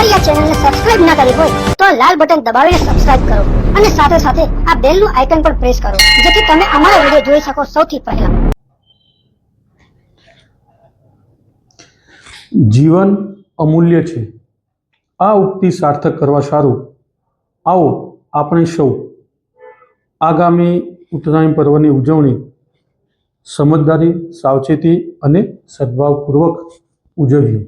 અમારી આ ચેનલને સબસ્ક્રાઇબ ના કરી હોય, તો આ લાલ બટન દબાવીને સબસ્ક્રાઇબ કરો અને સાથે સાથે આ બેલનું આઇકન પણ પ્રેસ કરો, જેથી તમે અમારા વીડિયો જોઈ શકો સૌથી પહેલા. જીવન અમૂલ્ય છે. આ ઉક્તિ સાર્થક કરવા સારું. આવો, આપણે સૌ આગામી ઉત્તરાયણ પર્વની ઉજવણી સમજદારી, સાવચેતી અને સદભાવપૂર્વક ઉજવીએ.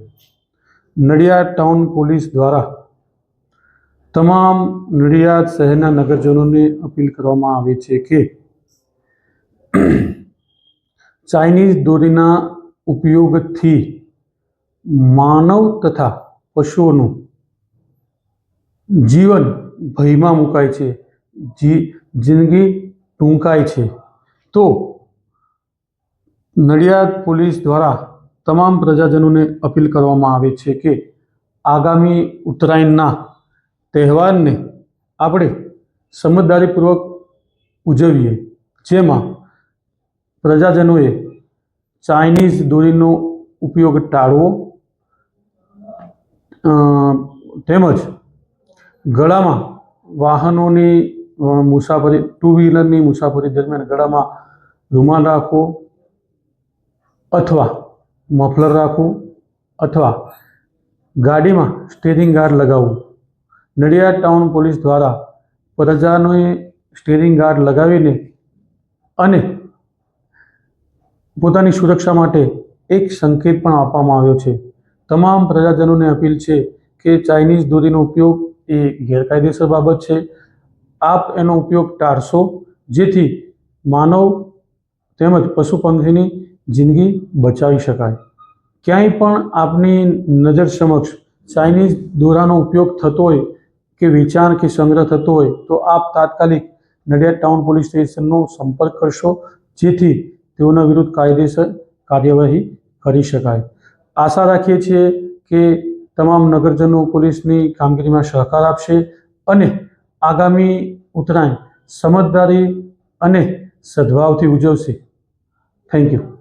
નડિયાદ ટાઉન પોલીસ દ્વારા તમામ નડિયાદ શહેરના નગરજનોને અપીલ કરવામાં આવે છે કે ચાઇનીઝ દોરીના ઉપયોગથી માનવ તથા પશુઓનું જીવન ભયમાં મુકાય છે, જી, જિંદગી ટૂંકાય છે. તો નડિયાદ પોલીસ દ્વારા તમામ પ્રજાજનોને અપીલ કરવામાં આવે છે કે આગામી ઉત્તરાયણના તહેવારને આપણે સમજદારીપૂર્વક ઉજવીએ, જેમાં પ્રજાજનોએ ચાઇનીઝ દોરીનો ઉપયોગ ટાળવો તેમજ ગળામાં વાહનોની મુસાફરી ટુ વ્હીલરની મુસાફરી દરમિયાન ગળામાં રૂમાલ રાખવો અથવા મફલર રાખવું અથવા ગાડીમાં સ્ટેરિંગ ગાર્ડ લગાવવું. નડિયાદ ટાઉન પોલીસ દ્વારા પ્રજાનોએ સ્ટેરિંગ ગાર્ડ લગાવીને અને પોતાની સુરક્ષા માટે એક સંકેત પણ આપવામાં આવ્યો છે. તમામ પ્રજાજનોને અપીલ છે કે ચાઇનીઝ દોરીનો ઉપયોગ એ ગેરકાયદેસર બાબત છે. આપ એનો ઉપયોગ ટાળશો, જેથી માનવ તેમજ પશુ પંખીની જિંદગી બચાવી શકાય. ક્યાંય પણ આપની નજર સમક્ષ ચાઇનીઝ દોરાનો ઉપયોગ થતો હોય કે વેચાણ કે સંગ્રહ થતો હોય, તો આપ તાત્કાલિક નડિયાદ ટાઉન પોલીસ સ્ટેશનનો સંપર્ક કરશો, જેથી તેઓના વિરુદ્ધ કાયદેસર કાર્યવાહી કરી શકાય. આશા રાખીએ છીએ કે તમામ નગરજનો પોલીસની કામગીરીમાં સહકાર આપશે અને આગામી ઉત્તરાયણ સમજદારી અને સદભાવથી ઉજવશે. Thank you.